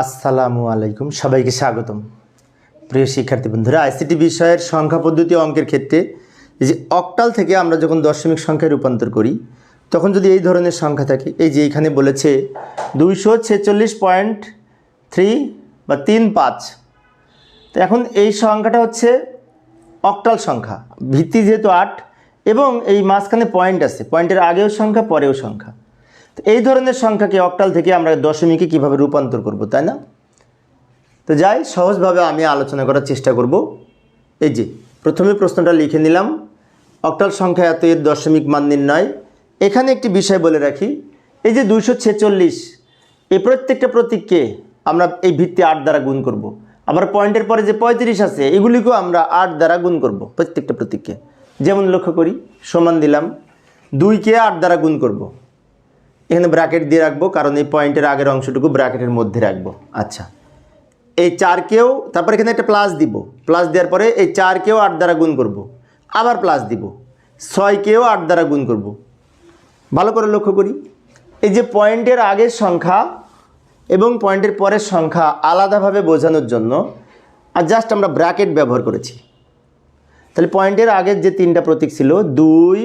আসসালামু আলাইকুম। সবাইকে স্বাগতম। প্রিয় শিক্ষার্থী বন্ধুরা, আইসিটি বিষয়ের সংখ্যা পদ্ধতি অঙ্কের ক্ষেত্রে যে অক্টাল থেকে আমরা যখন দশমিক সংখ্যায় রূপান্তর করি, তখন যদি এই ধরনের সংখ্যা থাকে, এই যে এখানে বলেছে দুইশো ছেচল্লিশ পয়েন্ট থ্রি বা তিন পাঁচ, তো এখন এই সংখ্যাটা হচ্ছে অক্টাল সংখ্যা। ভিত্তি যেহেতু আট, এবং এই মাঝখানে পয়েন্ট আছে, পয়েন্টের আগেও সংখ্যা, পরেও সংখ্যা। এই ধরনের সংখ্যাকে অক্টাল থেকে আমরা দশমিকে কীভাবে রূপান্তর করব, তাই না? তো যাই, সহজভাবে আমি আলোচনা করার চেষ্টা করব। এই যে, প্রথমে প্রশ্নটা লিখে নিলাম। অক্টাল সংখ্যা এত, এর দশমিক মান নির্ণয়। এখানে একটি বিষয় বলে রাখি। এই যে দুইশো ছেচল্লিশ, এই প্রত্যেকটা প্রতীককে আমরা এই ভিত্তি আট দ্বারা গুণ করব। আবার পয়েন্টের পরে যে পঁয়ত্রিশ আছে, এগুলিকেও আমরা আট দ্বারা গুণ করব প্রত্যেকটা প্রতীককে। যেমন লক্ষ্য করি, সমান দিলাম। দুইকে আট দ্বারা গুণ করব। এখানে ব্র্যাকেট দিয়ে রাখব, কারণ এই পয়েন্টের আগের অংশটুকু ব্র্যাকেটের মধ্যে রাখব। আচ্ছা। এই চারকেও তারপর এখানে একটা প্লাস দিব। প্লাস দেওয়ার পরে এই চারকেও আট দ্বারা গুণ করব। আবার প্লাস দিব। ছয়কেও আট দ্বারা গুণ করব। ভালো করে লক্ষ্য করি। এই যে পয়েন্টের আগের সংখ্যা এবং পয়েন্টের পরের সংখ্যা আলাদাভাবে বোঝানোর জন্য, আর জাস্ট আমরা ব্র্যাকেট ব্যবহার করেছি। তাহলে পয়েন্টের আগের যে তিনটা প্রতীক ছিল, দুই,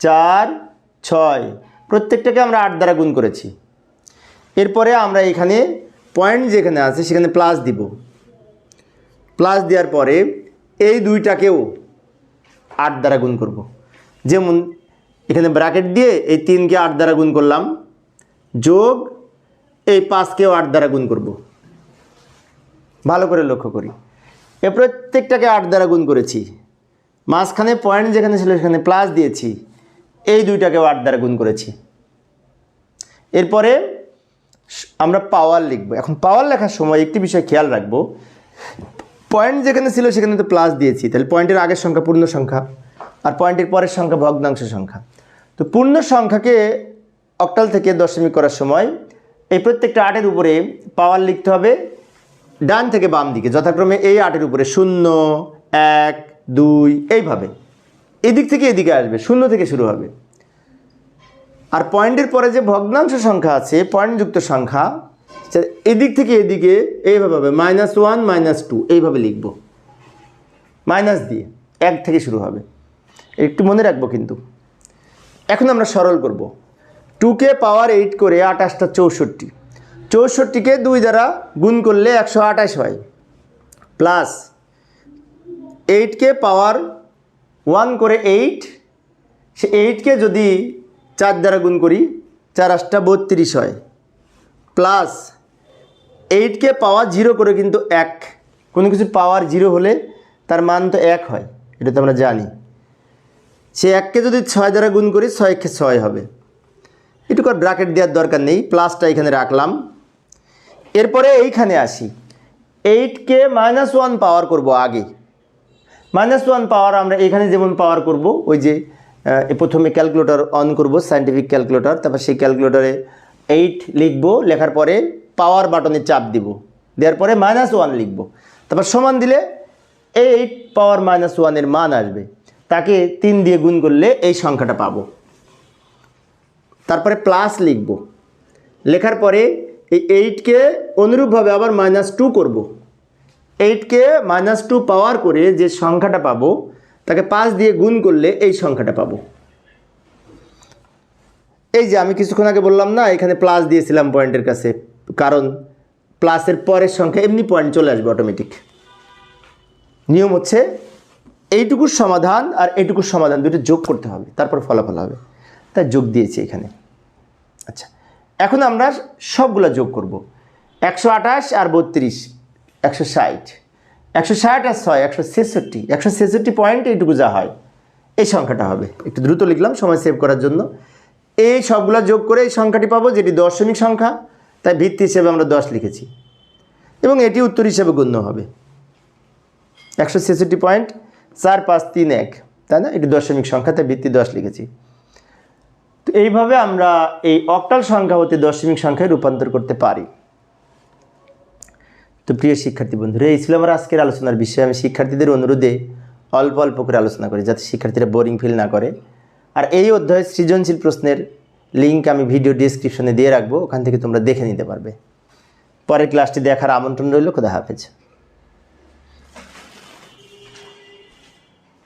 চার, ছয় প্রত্যেকটাকে আমরা আট দ্বারা গুণ করেছি। এরপরে আমরা এখানে পয়েন্ট যেখানে আছে সেখানে প্লাস দিব। প্লাস দেওয়ার পরে এই দুইটাকেও আট দ্বারা গুণ করব। যেমন এখানে ব্র্যাকেট দিয়ে এই তিনকে আট দ্বারা গুণ করলাম, যোগ এই পাঁচকেও আট দ্বারা গুণ করব। ভালো করে লক্ষ্য করি। এ প্রত্যেকটাকে আট দ্বারা গুণ করেছি। মাঝখানে পয়েন্ট যেখানে ছিল সেখানে প্লাস দিয়েছি। এই দুইটাকে আট দ্বারা গুণ করেছি। এরপরে আমরা পাওয়ার লিখব। এখন পাওয়ার লেখার সময় একটি বিষয় খেয়াল রাখব। পয়েন্ট যেখানে ছিল সেখানে তো প্লাস দিয়েছি। তাহলে পয়েন্টের আগের সংখ্যা পূর্ণ সংখ্যা আর পয়েন্টের পরের সংখ্যা ভগ্নাংশ সংখ্যা। তো পূর্ণ সংখ্যাকে অক্টাল থেকে দশমিক করার সময় এই প্রত্যেকটা আটের উপরে পাওয়ার লিখতে হবে ডান থেকে বাম দিকে। যথাক্রমে এই আটের উপরে শূন্য, এক, দুই, এইভাবে। এদিক থেকে এদিকে আসবে, শূন্য থেকে শুরু হবে। আর পয়েন্টের পরে যে ভগ্নাংশ সংখ্যা আছে, পয়েন্টযুক্ত সংখ্যা এদিক থেকে এদিকে এইভাবে হবে মাইনাস ওয়ান মাইনাস টু এইভাবে লিখব। মাইনাস দিয়ে এক থেকে শুরু হবে। একটু মনে রাখব কিন্তু। এখন আমরা সরল করব। টুকে পাওয়ার এইট করে আঠাশটা চৌষট্টি। চৌষট্টিকে দুই দ্বারা গুণ করলে একশো আঠাশ হয়। প্লাস এইটকে পাওয়ার ওয়ান করে এইট, সে এইটকে যদি চার দ্বারা গুণ করি, চার আটটা বত্রিশ হয়। প্লাস এইটকে পাওয়ার জিরো করে কিন্তু এক। কোনো কিছু পাওয়ার জিরো হলে তার মান তো এক হয়, এটা তো আমরা জানি। সে এককে যদি ছয় দ্বারা গুণ করি, ছয়কে ছয় হবে। এটুকু ব্র্যাকেট দেওয়ার দরকার নেই প্লাসটা এখানে রাখলাম। এরপরে এইখানে আসি। এইটকে মাইনাস ওয়ান পাওয়ার করব আগে। মাইনাস ওয়ান পাওয়ার আমরা এখানে যেমন পাওয়ার করব, ওই যে প্রথমে ক্যালকুলেটর অন করব সাইন্টিফিক ক্যালকুলেটর তারপর সেই ক্যালকুলেটরে এইট লিখব, লেখার পরে পাওয়ার বাটনে চাপ দিব। দেওয়ার পরে মাইনাস ওয়ান লিখব। তারপর সমান দিলে এইট পাওয়ার মাইনাস ওয়ানের মান আসবে। তাকে তিন দিয়ে গুণ করলে এই সংখ্যাটা পাবো। তারপরে প্লাস লিখব। লেখার পরে এই এইটকে অনুরূপভাবে আবার মাইনাস টু করব। এইটকে মাইনাস টু পাওয়ার করে যে সংখ্যাটা পাবো, তাকে পাঁচ দিয়ে গুণ করলে এই সংখ্যাটা পাবো। এই যে আমি কিছুক্ষণ আগে বললাম না, এখানে প্লাস দিয়েছিলাম পয়েন্টের কাছে, কারণ প্লাসের পরের সংখ্যা এমনি পয়েন্ট চলে আসবে অটোমেটিক নিয়ম হচ্ছে এইটুকুর সমাধান আর এইটুকুর সমাধান দুটো যোগ করতে হবে, তারপর ফলাফল হবে। তাই যোগ দিয়েছি এখানে। আচ্ছা এখন আমরা সবগুলা যোগ করব। একশো আঠাশ আর বত্রিশ। একশো ষাট। একশো ষাট আর ছয়, একশো ছেষট্টি। একশো ছেষট্টি পয়েন্ট এইটুকু যা হয়, এই সংখ্যাটা হবে। একটু দ্রুত লিখলাম, সময় সেভ করার জন্য। এই সবগুলা যোগ করে এই সংখ্যাটি পাবো, যেটি দশমিক সংখ্যা, তাই ভিত্তি হিসেবে আমরা দশ লিখেছি। এবং এটি উত্তর হিসেবে গণ্য হবে। একশো ছেষট্টি পয়েন্ট চার পাঁচ তিন এক, তাই না? এটি দশমিক সংখ্যা, তাই ভিত্তি দশ লিখেছি। তো এইভাবে আমরা এই অক্টাল সংখ্যা হতে দশমিক সংখ্যায় রূপান্তর করতে পারি। তো প্রিয় শিক্ষার্থী বন্ধুরা, এই ছিল আমার আজকের আলোচনার বিষয়ে। আমি শিক্ষার্থীদের অনুরোধে অল্প অল্প করে আলোচনা করি, যাতে শিক্ষার্থীরা বোরিং ফিল না করে। আর এই অধ্যায়ে সৃজনশীল প্রশ্নের লিঙ্ক আমি ভিডিও ডিসক্রিপশনে দিয়ে রাখব, ওখান থেকে তোমরা দেখে নিতে পারবে। পরের ক্লাসটি দেখার আমন্ত্রণ রইল, খোদা হাফেজ।